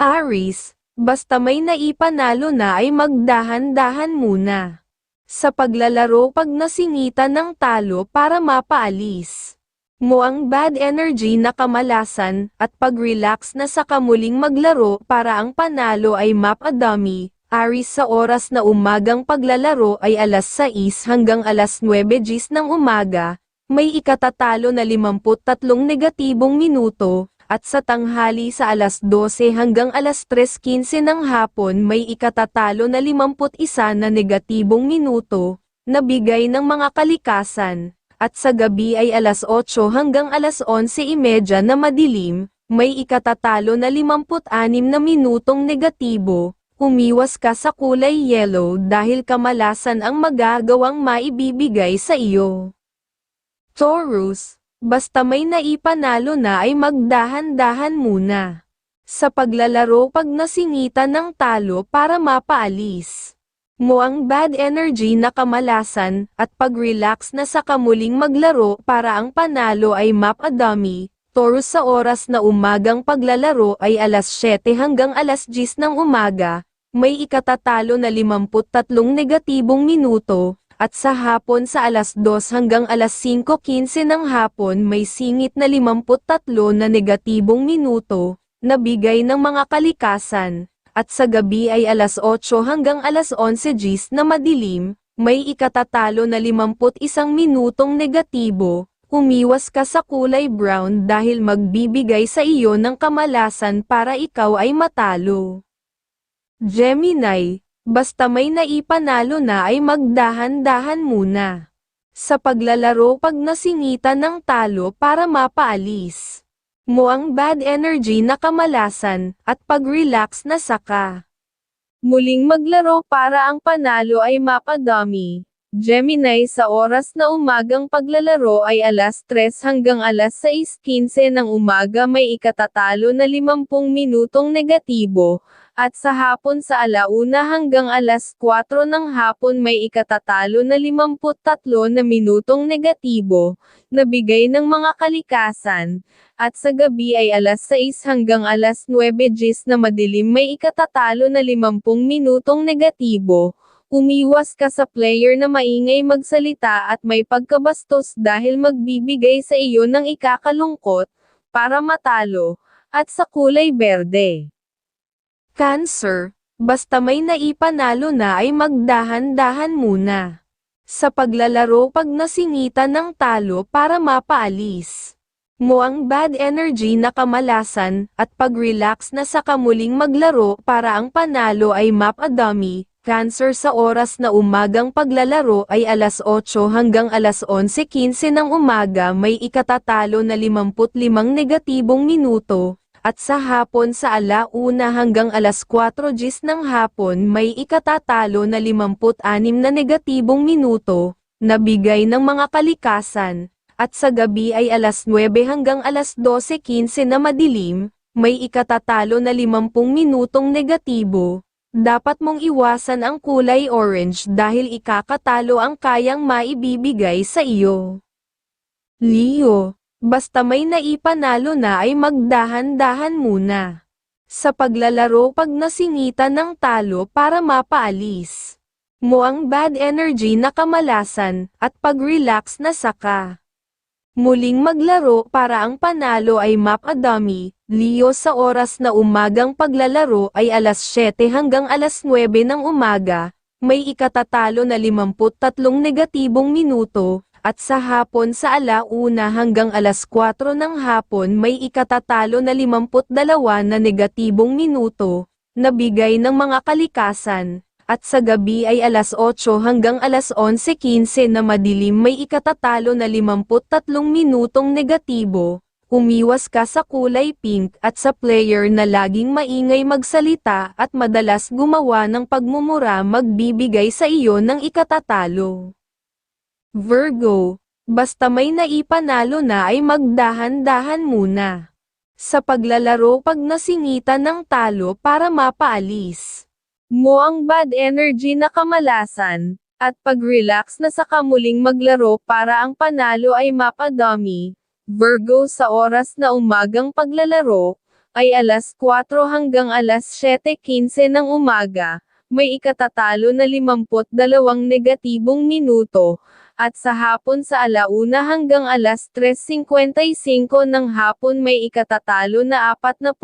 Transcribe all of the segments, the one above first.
Aris, basta may naipanalo na ay magdahan-dahan muna. Sa paglalaro pag nasingitan ng talo para mapaalis mo ang bad energy na kamalasan, at pag-relax na sa kamuling maglaro para ang panalo ay map a dummy, Aris sa oras na umagang paglalaro ay alas 6 hanggang alas 9 gis ng umaga, may ikatatalo na 53 negatibong minuto, at sa tanghali sa alas 12 hanggang alas 3.15 ng hapon may ikatatalo na 51 na negatibong minuto, na bigay ng mga kalikasan, at sa gabi ay alas 8 hanggang alas 11.30 na madilim, may ikatatalo na 56 na minutong negatibo, umiwas ka sa kulay yellow dahil kamalasan ang magagawang maibibigay sa iyo. Taurus, basta may naipanalo na ay magdahan-dahan muna. Sa paglalaro pag nasingitan ng talo para mapaalis. Mo ang bad energy na kamalasan, at pag-relax na sa kamuling maglaro para ang panalo ay map a dummy, Taurus sa oras na umagang paglalaro ay alas 7 hanggang alas 10 ng umaga, may ikatatalo na 53 negatibong minuto, at sa hapon sa alas 2 hanggang alas 5.15 ng hapon may singit na 53 na negatibong minuto, na bigay ng mga kalikasan, at sa gabi ay alas 8 hanggang alas 11 gis na madilim, may ikatatalo na 51 minutong negatibo, umiwas ka sa kulay brown dahil magbibigay sa iyo ng kamalasan para ikaw ay matalo. Gemini, basta may naipanalo na ay magdahan-dahan muna. Sa paglalaro pag nasingitan ng talo para mapaalis mo ang bad energy na kamalasan, at pag-relax na saka. Muling maglaro para ang panalo ay mapadami. Gemini sa oras na umagang paglalaro ay alas 3 hanggang alas 6.15 ng umaga may ikatatalo na 50 minutong negatibo, at sa hapon sa alauna hanggang alas 4 ng hapon may ikatatalo na 53 na minutong negatibo, na bigay ng mga kalikasan, at sa gabi ay alas 6 hanggang alas 9 gis na madilim may ikatatalo na 50 minutong negatibo, umiwas ka sa player na maingay magsalita at may pagkabastos dahil magbibigay sa iyo ng ikakalungkot, para matalo, at sa kulay berde. Cancer, basta may naipanalo na ay magdahan-dahan muna. Sa paglalaro pag nasingitan ng talo para mapaalis. Mo ang bad energy na kamalasan, at pag-relax na sa kamuling maglaro para ang panalo ay map a dummy, Cancer sa oras na umagang paglalaro ay alas 8 hanggang alas 11.15 ng umaga may ikatatalo na 55 negatibong minuto, at sa hapon sa alauna hanggang alas 4 gis ng hapon may ikatatalo na 56 na negatibong minuto, na bigay ng mga kalikasan, at sa gabi ay alas 9 hanggang alas 12.15 na madilim, may ikatatalo na 50 minutong negatibo. Dapat mong iwasan ang kulay orange dahil ikakatalo ang kayang maibibigay sa iyo. Leo, basta may naipanalo na ay magdahan-dahan muna. Sa paglalaro pag nasingitan ng talo para mapaalis mo ang bad energy na kamalasan, at pag-relax na saka. Muling maglaro para ang panalo ay map a dummy, Leo sa oras na umagang paglalaro ay alas 7 hanggang alas 9 ng umaga, may ikatatalo na 53 negatibong minuto, at sa hapon sa alauna hanggang alas 4 ng hapon may ikatatalo na 52 na negatibong minuto, na bigay ng mga kalikasan, at sa gabi ay alas 8 hanggang alas 11.15 na madilim may ikatatalo na 53 minutong negatibo, umiwas ka sa kulay pink at sa player na laging maingay magsalita at madalas gumawa ng pagmumura magbibigay sa iyo ng ikatatalo. Virgo, basta may naipanalo na ay magdahan-dahan muna. Sa paglalaro pag nasingitan ng talo para mapaalis mo ang bad energy na kamalasan, at pag-relax na sa kamuling maglaro para ang panalo ay mapadami, Virgo sa oras na umagang paglalaro, ay alas 4 hanggang alas 7.15 ng umaga, may ikatatalo na 52 negatibong minuto, at sa hapon sa alauna hanggang alas 3.55 ng hapon may ikatatalo na 48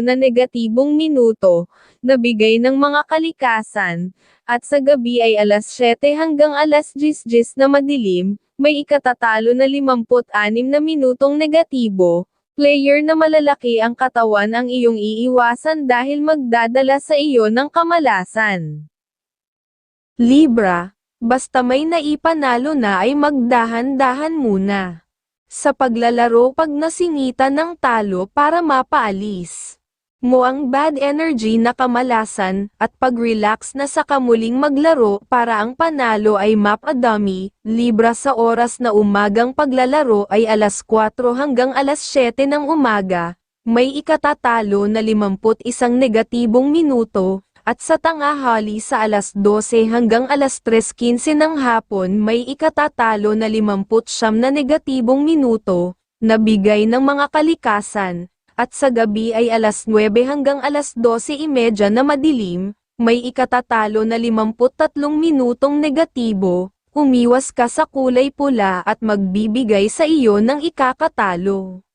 na negatibong minuto, na bigay ng mga kalikasan, at sa gabi ay alas 7 hanggang alas 10 na madilim, may ikatatalo na 56 na minutong negatibo, player na malalaki ang katawan ang iyong iiwasan dahil magdadala sa iyo ng kamalasan. Libra, basta may naipanalo na ay magdahan-dahan muna. Sa paglalaro pag nasingitan ng talo para mapaalis mo ang bad energy na kamalasan, at pag-relax na sa kamuling maglaro para ang panalo ay map a dummy, libra sa oras na umagang paglalaro ay alas 4 hanggang alas 7 ng umaga, may ikatatalo na 51 negatibong minuto, at sa tangahali sa alas 12 hanggang alas 3.15 ng hapon may ikatatalo na 59 na negatibong minuto, na bigay ng mga kalikasan, at sa gabi ay alas 9 hanggang alas 12.30 na madilim, may ikatatalo na 53 minutong negatibo, umiwas ka sa kulay pula at magbibigay sa iyo ng ikakatalo.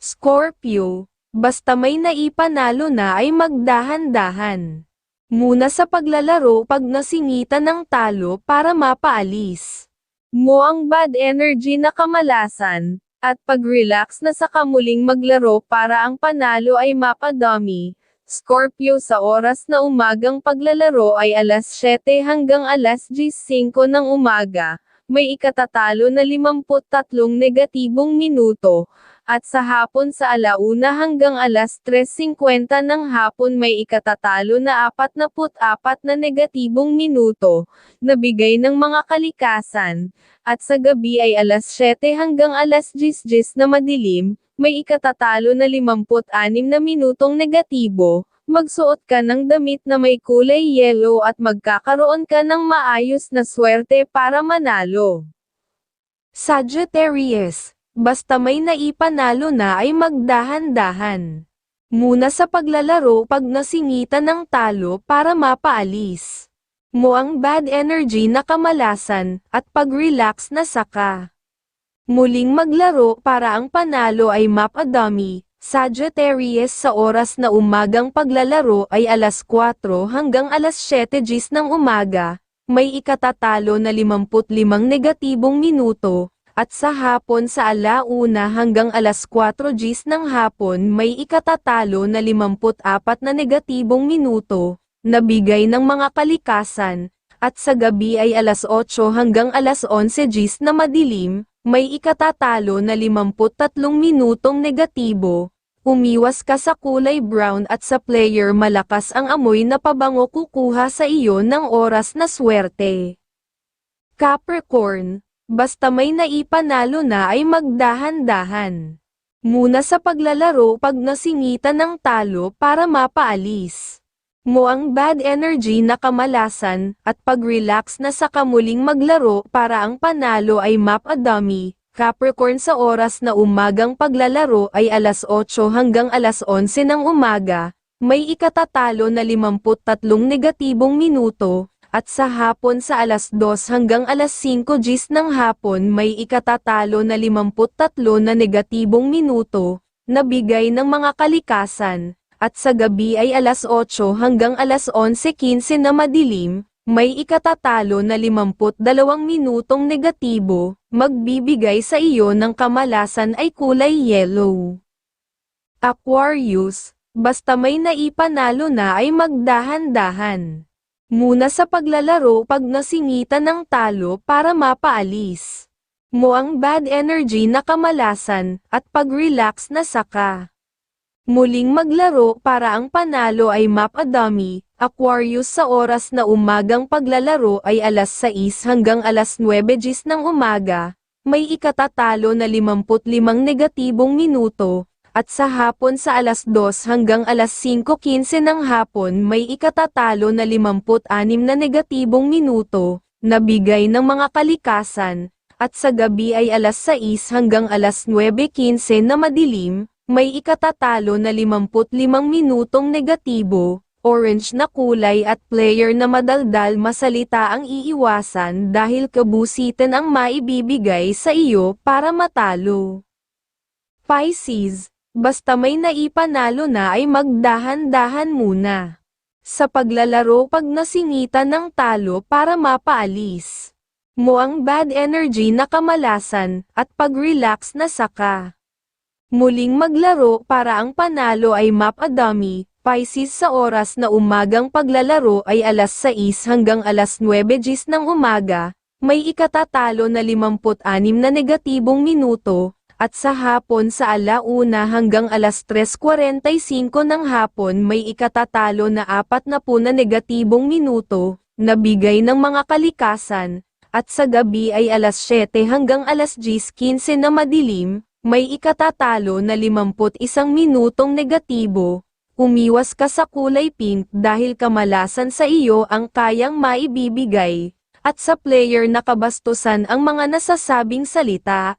Scorpio, basta may naipanalo na ay magdahan-dahan. Muna sa paglalaro pag nasingitan ng talo para mapaalis mo ang bad energy na kamalasan, at pag-relax na sa kamuling maglaro para ang panalo ay mapadami. Scorpio sa oras na umagang paglalaro ay alas 7 hanggang alas 10.05 ng umaga, may ikatatalo na 53 negatibong minuto, at sa hapon sa alauna hanggang alas 3.50 ng hapon may ikatatalo na 44 na negatibong minuto, na bigay ng mga kalikasan, at sa gabi ay alas 7 hanggang alas 10 na madilim, may ikatatalo na 56 na minutong negatibo, magsuot ka ng damit na may kulay yellow at magkakaroon ka ng maayos na swerte para manalo. Sagittarius, basta may naipanalo na ay magdahan-dahan. Muna sa paglalaro pag nasingitan ng talo para mapaalis mo ang bad energy na kamalasan, at pag-relax na saka. Muling maglaro para ang panalo ay map a dummy, Sagittarius sa oras na umagang paglalaro ay alas 4 hanggang alas 7 gis ng umaga, may ikatatalo na 55 negatibong minuto, at sa hapon sa alauna hanggang alas 4 gis ng hapon may ikatatalo na 54 na negatibong minuto, na bigay ng mga kalikasan, at sa gabi ay alas 8 hanggang alas 11 gis na madilim, may ikatatalo na 53 minutong negatibo, umiwas ka sa kulay brown at sa player malakas ang amoy na pabango kukuha sa iyo ng oras na swerte. Capricorn, basta may naipanalo na ay magdahan-dahan. Muna sa paglalaro pag nasingitan ng talo para mapaalis mo ang bad energy na kamalasan, at pag-relax na sa kamuling maglaro para ang panalo ay map a dummy. Capricorn sa oras na umagang paglalaro ay alas 8 hanggang alas 11 ng umaga, may ikatatalo na 53 negatibong minuto, at sa hapon sa alas 2 hanggang alas 5 gis ng hapon may ikatatalo na 53 na negatibong minuto, na bigay ng mga kalikasan, at sa gabi ay alas 8 hanggang alas 11.15 na madilim, may ikatatalo na 52 minutong negatibo, magbibigay sa iyo ng kamalasan ay kulay yellow. Aquarius, basta may naipanalo na ay magdahan-dahan. Muna sa paglalaro pag nasingitan ng talo para mapaalis mo ang bad energy na kamalasan, at pag-relax na saka. Muling maglaro para ang panalo ay map a dummy, Aquarius sa oras na umagang paglalaro ay alas 6 hanggang alas 9 gis ng umaga, may ikatatalo na 55 negatibong minuto, at sa hapon sa alas 2 hanggang alas 5.15 ng hapon may ikatatalo na 56 na negatibong minuto, na bigay ng mga kalikasan, at sa gabi ay alas 6 hanggang alas 9.15 na madilim, may ikatatalo na 55 minutong negatibo, orange na kulay at player na madaldal masalita ang iiwasan dahil kabusitan ang maibibigay sa iyo para matalo. Pisces, basta may naipanalo na ay magdahan-dahan muna. Sa paglalaro pag nasingitan ng talo para mapaalis mo ang bad energy na kamalasan, at pag-relax na saka. Muling maglaro para ang panalo ay map a Pisces sa oras na umagang paglalaro ay alas 6 hanggang alas 9 gis ng umaga, may ikatatalo na 56 na negatibong minuto, at sa hapon sa alauna hanggang alas 3.45 ng hapon may ikatatalo na 40 na negatibong minuto, na bigay ng mga kalikasan, at sa gabi ay alas 7 hanggang alas 10.15 na madilim, may ikatatalo na 51 minutong negatibo, umiwas ka sa kulay pink dahil kamalasan sa iyo ang kayang maibibigay, at sa player na kabastusan ang mga nasasabing salita,